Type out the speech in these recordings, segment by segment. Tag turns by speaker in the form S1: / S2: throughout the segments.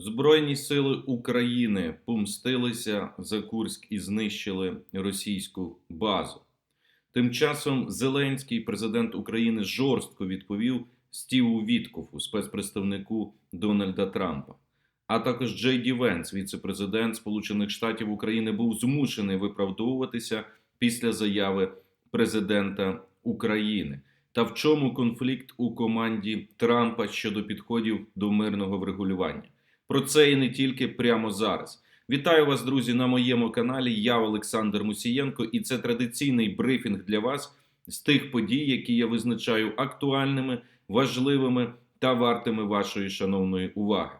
S1: Збройні сили України помстилися за Курськ і знищили російську базу. Тим часом Зеленський, президент України, жорстко відповів Стіву Віткофу, спецпредставнику Дональда Трампа. А також Джей Ді Венс, віце-президент Сполучених Штатів України, був змушений виправдовуватися після заяви президента України. Та в чому конфлікт у команді Трампа щодо підходів до мирного врегулювання? Про це і не тільки прямо зараз. Вітаю вас, друзі, на моєму каналі. Я Олександр Мусієнко, і це традиційний брифінг для вас з тих подій, які я визначаю актуальними, важливими та вартими вашої шановної уваги.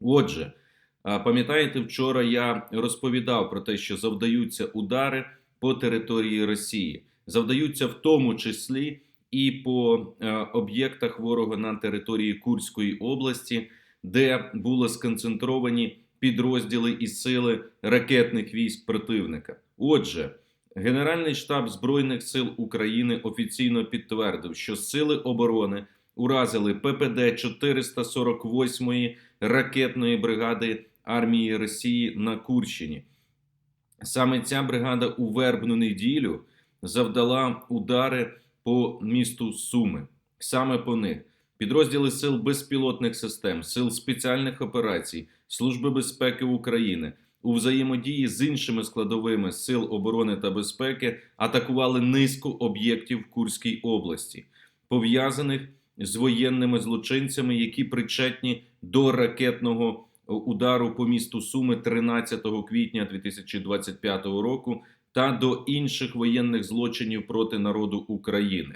S1: Отже, пам'ятаєте, вчора я розповідав про те, що завдаються удари по території Росії, завдаються в тому числі і по об'єктах ворога на території Курської області, де були сконцентровані підрозділи і сили ракетних військ противника. Отже, Генеральний штаб Збройних сил України офіційно підтвердив, що сили оборони уразили ППД 448-ї ракетної бригади армії Росії на Курщині. Саме ця бригада у вербну неділю завдала удари по місту Суми. Саме по них підрозділи сил безпілотних систем, сил спеціальних операцій, Служби безпеки України у взаємодії з іншими складовими сил оборони та безпеки атакували низку об'єктів в Курській області, пов'язаних з воєнними злочинцями, які причетні до ракетного удару по місту Суми 13 квітня 2025 року та до інших воєнних злочинів проти народу України.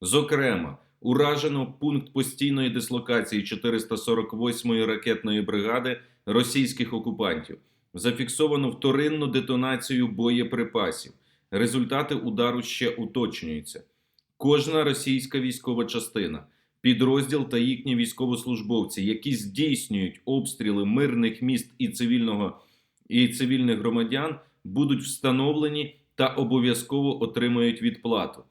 S1: Зокрема, уражено пункт постійної дислокації 448-ї ракетної бригади російських окупантів. Зафіксовано вторинну детонацію боєприпасів. Результати удару ще уточнюються. Кожна російська військова частина, підрозділ та їхні військовослужбовці, які здійснюють обстріли мирних міст і цивільного і цивільних громадян, будуть встановлені та обов'язково отримають відплату.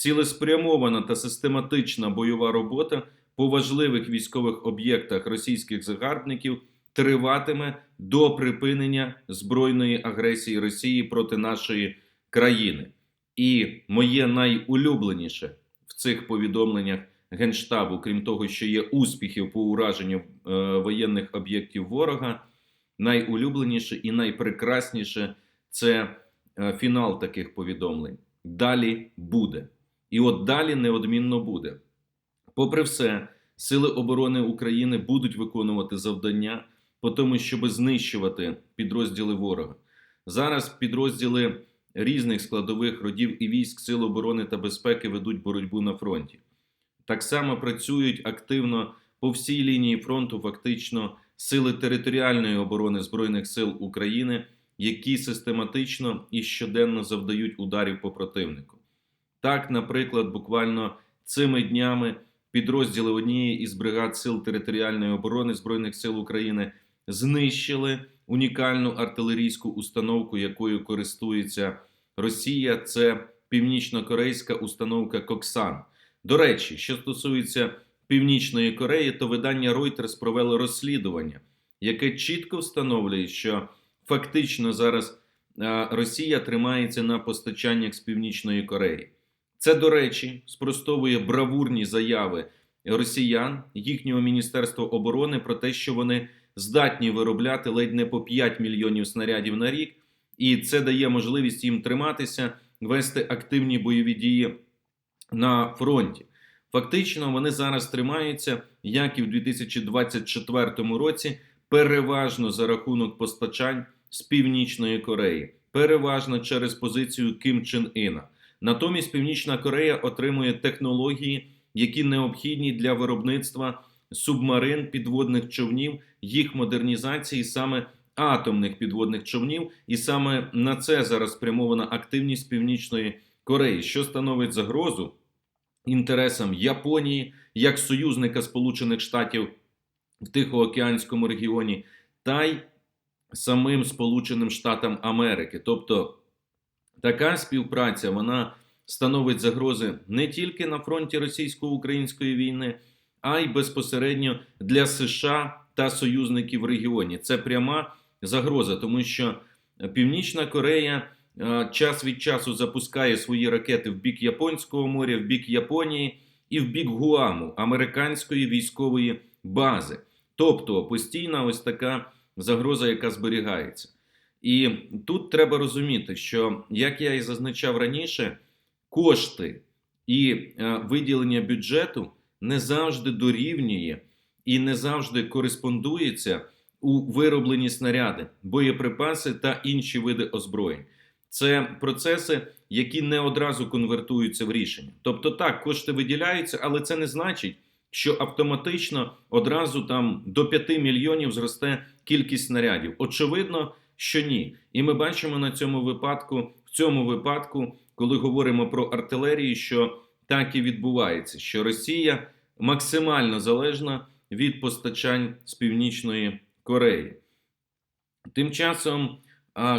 S1: Цілеспрямована та систематична бойова робота по важливих військових об'єктах російських загарбників триватиме до припинення збройної агресії Росії проти нашої країни. І моє найулюбленіше в цих повідомленнях Генштабу, крім того, що є успіхів по ураженню е, воєнних об'єктів ворога, найулюбленіше і найпрекрасніше це е, фінал таких повідомлень. Далі буде. І от далі неодмінно буде. Попри все, Сили оборони України будуть виконувати завдання по тому, щоб знищувати підрозділи ворога. Зараз підрозділи різних складових родів і військ Сил оборони та безпеки ведуть боротьбу на фронті. Так само працюють активно по всій лінії фронту, фактично, сили територіальної оборони Збройних сил України, які систематично і щоденно завдають ударів по противнику. Так, наприклад, буквально цими днями підрозділи однієї із бригад сил територіальної оборони Збройних сил України знищили унікальну артилерійську установку, якою користується Росія. Це північно-корейська установка Коксан. До речі, що стосується Північної Кореї, то видання Reuters провело розслідування, яке чітко встановлює, що фактично зараз Росія тримається на постачаннях з Північної Кореї. Це, до речі, спростовує бравурні заяви росіян, їхнього міністерства оборони про те, що вони здатні виробляти ледь не по 5 мільйонів снарядів на рік, і це дає можливість їм триматися, вести активні бойові дії на фронті. Фактично, вони зараз тримаються, як і в 2024 році, переважно за рахунок постачань з Північної Кореї, переважно через позицію Ким Чен Іна. Натомість Північна Корея отримує технології, які необхідні для виробництва субмарин підводних човнів, їх модернізації саме атомних підводних човнів, і саме на це зараз спрямована активність Північної Кореї, що становить загрозу інтересам Японії як союзника Сполучених Штатів в Тихоокеанському регіоні, та й самим Сполученим Штатам Америки. Тобто така співпраця вона становить загрози не тільки на фронті російсько-української війни, а й безпосередньо для США та союзників в регіоні. Це пряма загроза, тому що Північна Корея е, час від часу запускає свої ракети в бік Японського моря, в бік Японії і в бік Гуаму, американської військової бази. Тобто постійна ось така загроза, яка зберігається. І тут треба розуміти, що як я і зазначав раніше, кошти і е, виділення бюджету не завжди дорівнює і не завжди кореспондується у виробленні снаряди, боєприпаси та інші види озброєнь. Це процеси, які не одразу конвертуються в рішення. Тобто, так, кошти виділяються, але це не значить, що автоматично одразу там до 5 мільйонів зросте кількість снарядів. Очевидно, що ні. І ми бачимо на цьому випадку, в цьому випадку, коли говоримо про артилерію, що так і відбувається, що Росія максимально залежна від постачань з Північної Кореї. Тим часом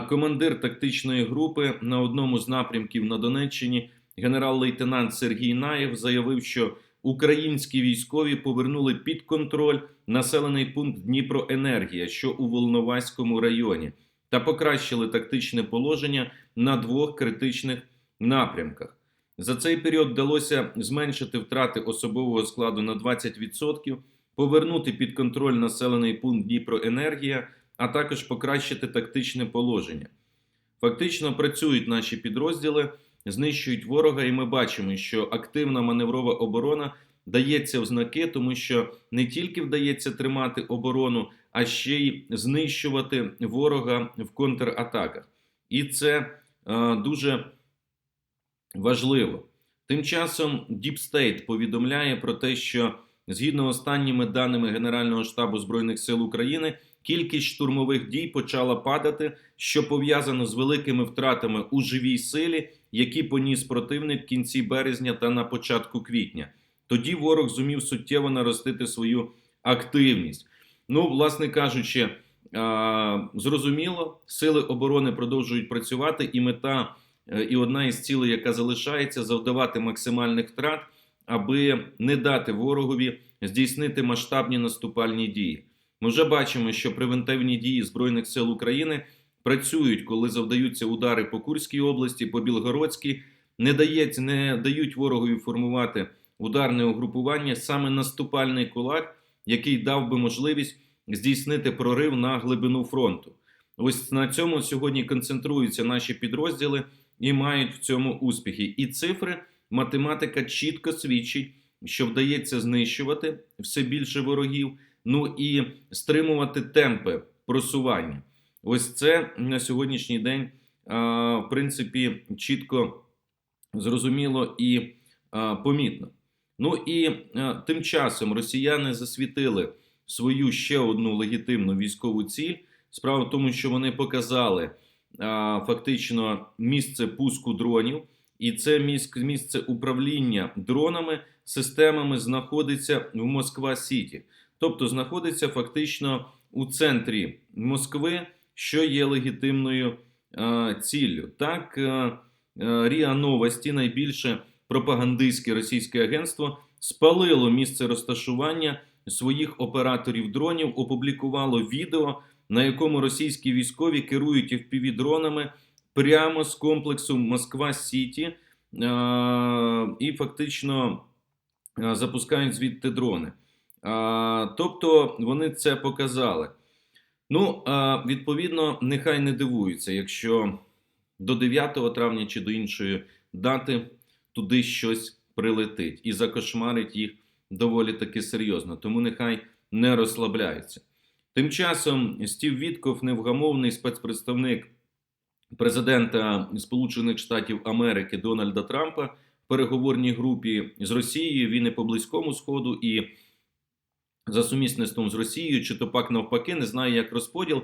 S1: командир тактичної групи на одному з напрямків на Донеччині, генерал-лейтенант Сергій Наєв, заявив, що українські військові повернули під контроль населений пункт Дніпроенергія, що у Волноваському районі, та покращили тактичне положення на двох критичних напрямках. За цей період вдалося зменшити втрати особового складу на 20%, повернути під контроль населений пункт Дніпроенергія, а також покращити тактичне положення. Фактично працюють наші підрозділи, знищують ворога, і ми бачимо, що активна маневрова оборона дається в знаки, тому що не тільки вдається тримати оборону, а ще й знищувати ворога в контратаках. І це е, дуже важливо. Тим часом Deep State повідомляє про те, що згідно останніми даними Генерального штабу Збройних сил України, кількість штурмових дій почала падати, що пов'язано з великими втратами у живій силі, які поніс противник в кінці березня та на початку квітня. Тоді ворог зумів суттєво наростити свою активність. Ну, власне кажучи, зрозуміло, сили оборони продовжують працювати, і мета, е, і одна із цілей, яка залишається, завдавати максимальних втрат, аби не дати ворогові здійснити масштабні наступальні дії. Ми вже бачимо, що превентивні дії Збройних сил України працюють, коли завдаються удари по Курській області, по Білгородській, не дається, не дають ворогові формувати ударне угрупування, саме наступальний кулак, який дав би можливість здійснити прорив на глибину фронту. Ось на цьому сьогодні концентруються наші підрозділи і мають в цьому успіхи. І цифри математика чітко свідчить, що вдається знищувати все більше ворогів, ну і стримувати темпи просування. Ось це на сьогоднішній день, в принципі, чітко зрозуміло і помітно. Ну і а, тим часом росіяни засвітили свою ще одну легітимну військову ціль. Справа в тому, що вони показали фактично місце пуску дронів, і це місце управління дронами, системами знаходиться в Москва Сіті, тобто знаходиться фактично у центрі Москви, що є легітимною а, ціллю. Так, а, Ріа Новості, найбільше пропагандистське російське агентство, спалило місце розташування своїх операторів дронів, опублікувало відео, на якому російські військові керують fpv дронами прямо з комплексу Москва Сіті і фактично запускають звідти дрони. Тобто вони це показали. Ну, відповідно, нехай не дивуються, якщо до 9 травня чи до іншої дати туди щось прилетить і закошмарить їх доволі таки серйозно, тому нехай не розслабляються. Тим часом Стів Вітков, невгамовний спецпредставник президента Сполучених Штатів Америки Дональда Трампа в переговорній групі з Росією. Він і по близькому сходу і за сумісництвом з Росією, чи то пак навпаки, не знаю, як розподіл,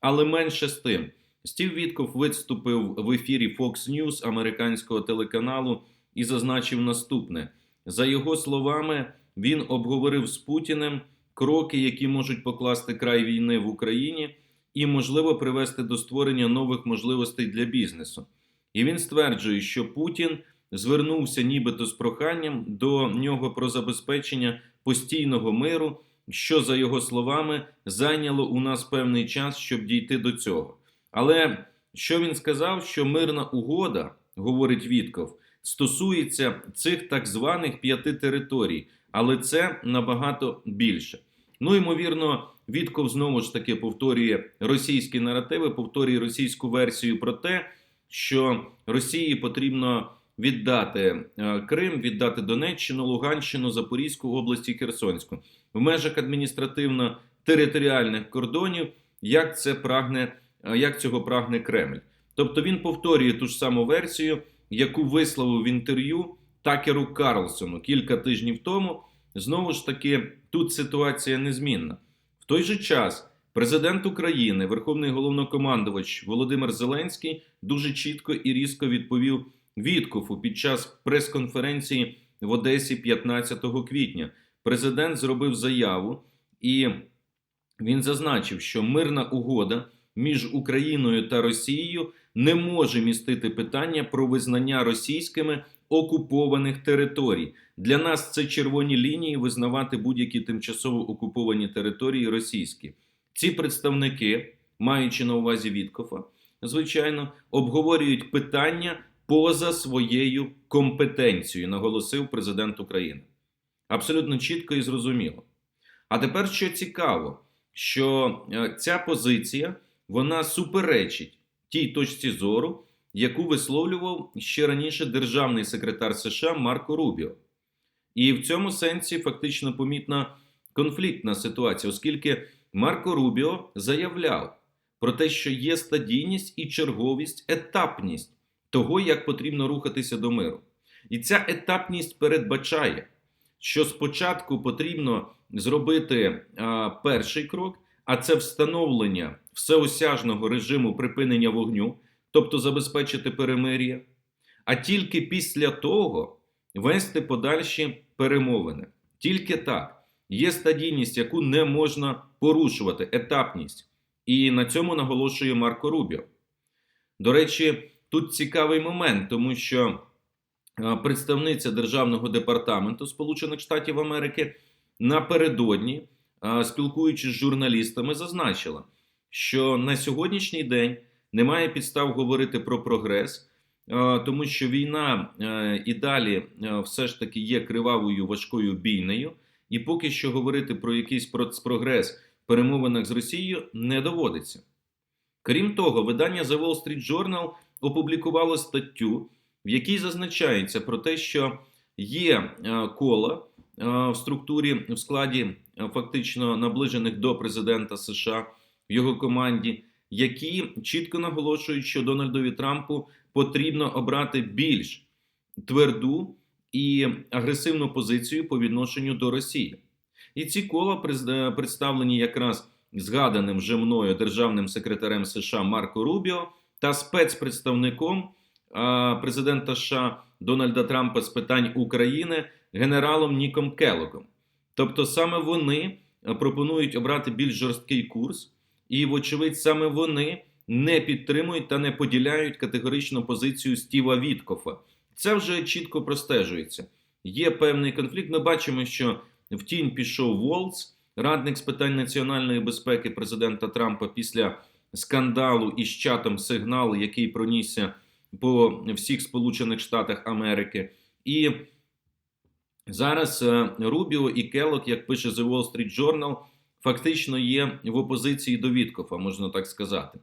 S1: але менше з тим. Стів Вітков виступив в ефірі Fox News американського телеканалу і зазначив наступне: за його словами, він обговорив з Путіним кроки, які можуть покласти край війни в Україні, і можливо привести до створення нових можливостей для бізнесу. І він стверджує, що Путін звернувся нібито з проханням до нього про забезпечення постійного миру що, за його словами, зайняло у нас певний час, щоб дійти до цього. Але що він сказав, що мирна угода, говорить Вітков, стосується цих так званих п'яти територій, але це набагато більше. Ну, ймовірно, Вітков знову ж таки повторює російські наративи, повторює російську версію про те, що Росії потрібно віддати е, Крим, віддати Донеччину, Луганщину, Запорізьку область і Херсонську в межах адміністративно-територіальних кордонів, як це прагне, е, як цього прагне Кремль. Тобто він повторює ту ж саму версію, яку висловив в інтерв'ю Такеру Карлсону кілька тижнів тому. Знову ж таки, тут ситуація незмінна. В той же час президент України, Верховний головнокомандувач Володимир Зеленський, дуже чітко і різко відповів Віткофу під час прес-конференції в Одесі 15 квітня. Президент зробив заяву, і він зазначив, що мирна угода між Україною та Росією не може містити питання про визнання російськими окупованих територій. Для нас це червоні лінії визнавати будь-які тимчасово окуповані території російські. Ці представники, маючи на увазі Віткофа, звичайно, обговорюють питання поза своєю компетенцією, наголосив президент України. Абсолютно чітко і зрозуміло. А тепер що цікаво, що е, ця позиція вона суперечить тій точці зору, яку висловлював ще раніше державний секретар США Марко Рубіо. І в цьому сенсі фактично помітна конфліктна ситуація, оскільки Марко Рубіо заявляв про те, що є стадійність і черговість, етапність того, як потрібно рухатися до миру. І ця етапність передбачає, що спочатку потрібно зробити а, перший крок, а це встановлення всеосяжного режиму припинення вогню, тобто забезпечити перемир'я, а тільки після того вести подальші перемовини. Тільки так є стадійність, яку не можна порушувати, етапність. І на цьому наголошує Марко Рубіо. До речі, тут цікавий момент, тому що представниця Державного департаменту Сполучених Штатів Америки напередодні, спілкуючись з журналістами, зазначила, що на сьогоднішній день немає підстав говорити про прогрес, тому що війна і далі все ж таки є кривавою важкою бійнею, і поки що говорити про якийсь прогрес в перемовинах з Росією не доводиться. Крім того, видання The Wall Street Journal опублікувало статтю, в якій зазначається про те, що є кола в структурі в складі фактично наближених до президента США в його команді, які чітко наголошують, що Дональдові Трампу потрібно обрати більш тверду і агресивну позицію по відношенню до Росії. І ці кола представлені якраз згаданим вже мною державним секретарем США Марко Рубіо та спецпредставником президента США Дональда Трампа з питань України генералом Ніком Келоком. Тобто саме вони пропонують обрати більш жорсткий курс, і, вочевидь, саме вони не підтримують та не поділяють категоричну позицію Стіва Віткофа. Це вже чітко простежується. Є певний конфлікт. Ми бачимо, що в тінь пішов Волц, радник з питань національної безпеки президента Трампа після скандалу із чатом сигнал, який пронісся по всіх Сполучених Штатах Америки. І зараз е, Рубіо і Келок, як пише The Wall Street Journal, фактично є в опозиції до Віткофа, можна так сказати.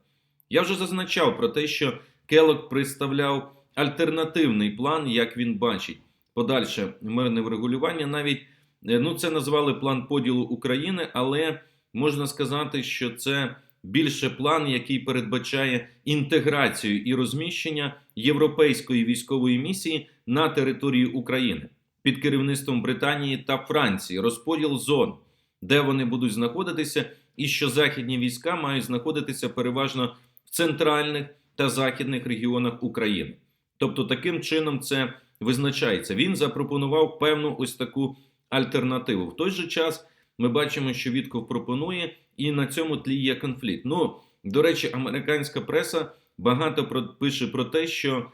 S1: Я вже зазначав про те, що Келок представляв альтернативний план, як він бачить подальше мирне врегулювання. Навіть е, ну це назвали план поділу України, але можна сказати, що це більше план, який передбачає інтеграцію і розміщення європейської військової місії на території України під керівництвом Британії та Франції, розподіл зон, де вони будуть знаходитися, і що західні війська мають знаходитися переважно в центральних та західних регіонах України. Тобто, таким чином це визначається. Він запропонував певну ось таку альтернативу. В той же час ми бачимо, що Вітков пропонує, і на цьому тлі є конфлікт. Ну, до речі, американська преса багато пише про те, що,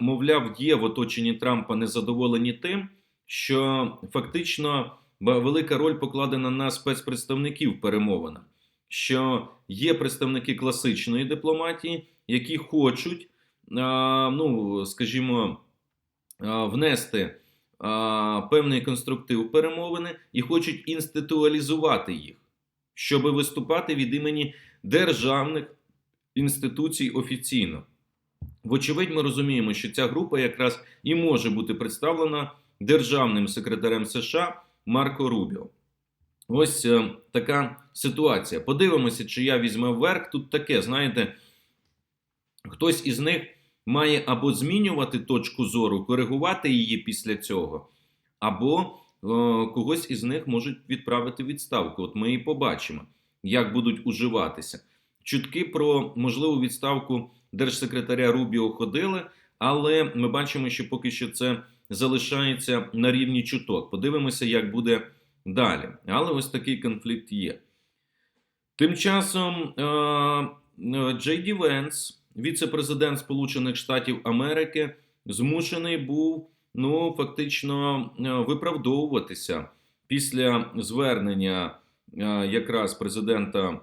S1: мовляв, є в оточенні Трампа незадоволені тим, що фактично велика роль покладена на спецпредставників в перемовинах, що є представники класичної дипломатії, які хочуть, ну, скажімо, внести певний конструктив перемовини і хочуть інституалізувати їх, щоб виступати від імені державних інституцій офіційно. Вочевидь, ми розуміємо, що ця група якраз і може бути представлена державним секретарем США Марко Рубіо. Ось е, така ситуація. Подивимося, чи я візьме вверх. Тут таке, знаєте, хтось із них має або змінювати точку зору, коригувати її після цього, або е, когось із них можуть відправити відставку. От ми і побачимо, як будуть уживатися. Чутки про можливу відставку держсекретаря Рубіо ходили, але ми бачимо, що поки що це залишається на рівні чуток. Подивимося, як буде далі. Але ось такий конфлікт є. Тим часом е, е, Джей Ді Венс, віце-президент Сполучених Штатів Америки, змушений був ну, фактично е, виправдовуватися після звернення якраз президента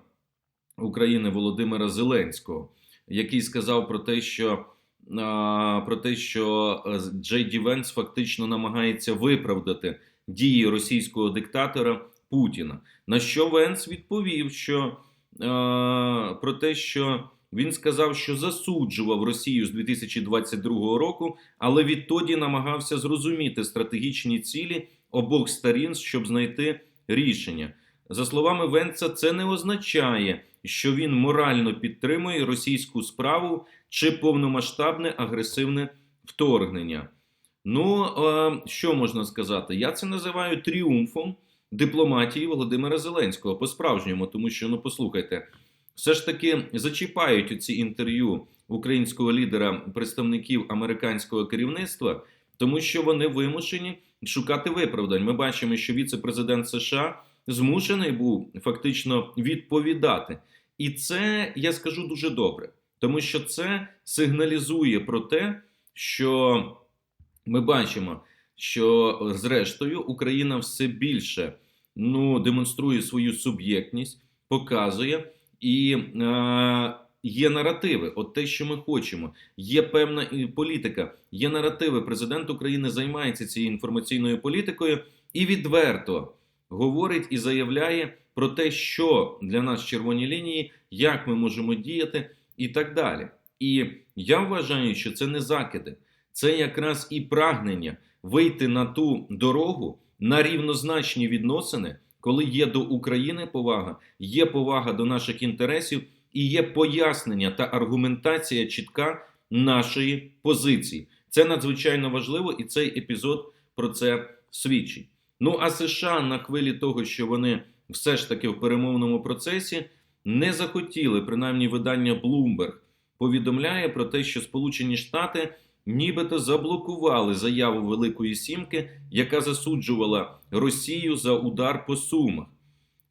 S1: України Володимира Зеленського, який сказав про те, що про те, що е, Джей Венс фактично намагається виправдати дії російського диктатора Путіна. На що Венс відповів, що про те, що він сказав, що засуджував Росію з 2022 року, але відтоді намагався зрозуміти стратегічні цілі обох сторін, щоб знайти рішення. За словами Венца, це не означає, що він морально підтримує російську справу чи повномасштабне агресивне вторгнення. Ну, що можна сказати? Я це називаю тріумфом дипломатії Володимира Зеленського по-справжньому, тому що, ну послухайте, все ж таки зачіпають у ці інтерв'ю українського лідера представників американського керівництва, тому що вони вимушені шукати виправдань. Ми бачимо, що віце-президент США змушений був фактично відповідати. І це я скажу дуже добре, тому що це сигналізує про те, що ми бачимо, що зрештою Україна все більше ну, демонструє свою суб'єктність, показує і е, є наративи. От те, що ми хочемо, є певна політика, є наративи. Президент України займається цією інформаційною політикою і відверто говорить і заявляє про те, що для нас червоні лінії, як ми можемо діяти, і так далі. І я вважаю, що це не закиди, це якраз і прагнення вийти на ту дорогу на рівнозначні відносини, коли є до України повага, є повага до наших інтересів і є пояснення та аргументація чітка нашої позиції. Це надзвичайно важливо, і цей епізод про це свідчить. Ну а США на хвилі того, що вони все ж таки в перемовному процесі не захотіли, принаймні видання Bloomberg повідомляє про те, що Сполучені Штати нібито заблокували заяву Великої Сімки, яка засуджувала Росію за удар по Сумах.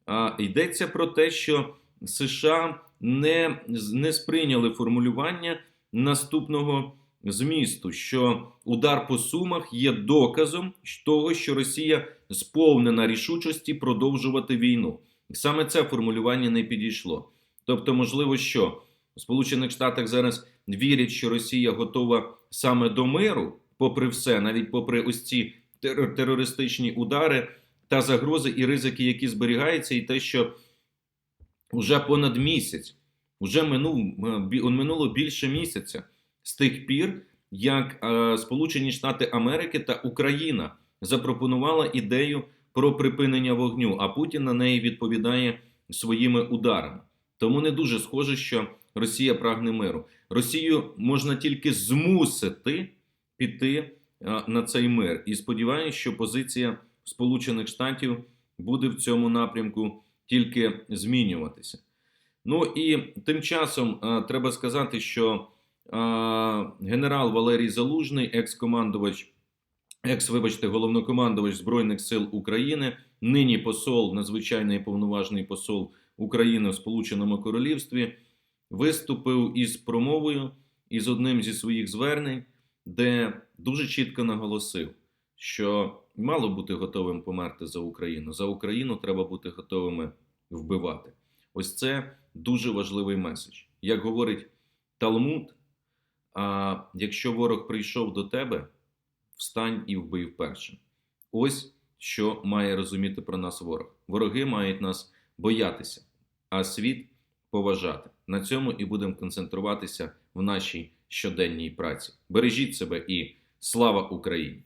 S1: А йдеться про те, що США не, не сприйняли формулювання наступного змісту, що удар по Сумах є доказом того, що Росія сповнена рішучості продовжувати війну. Саме це формулювання не підійшло. Тобто, можливо, що в Сполучених Штатах зараз вірять, що Росія готова саме до миру, попри все, навіть попри ось ці терористичні удари та загрози і ризики, які зберігаються, і те, що вже понад місяць, вже минув е, минуло більше місяця з тих пір, як е, Сполучені Штати Америки та Україна запропонувала ідею про припинення вогню, а Путін на неї відповідає своїми ударами. Тому не дуже схоже, що Росія прагне миру. Росію можна тільки змусити піти е, на цей мир. І сподіваюся, що позиція Сполучених Штатів буде в цьому напрямку тільки змінюватися. Ну і тим часом е, треба сказати, що е, генерал Валерій Залужний, екс-командувач, екс, вибачте, головнокомандувач Збройних сил України, нині посол, надзвичайний повноважний посол України в Сполученому Королівстві, виступив із промовою із одним зі своїх звернень, де дуже чітко наголосив, що мало бути готовим померти за Україну. За Україну треба бути готовими вбивати. Ось це дуже важливий меседж. Як говорить Талмуд, а якщо ворог прийшов до тебе, встань і вбий першим. Ось що має розуміти про нас ворог. Вороги мають нас боятися, а світ поважати. На цьому і будемо концентруватися в нашій щоденній праці. Бережіть себе і слава Україні!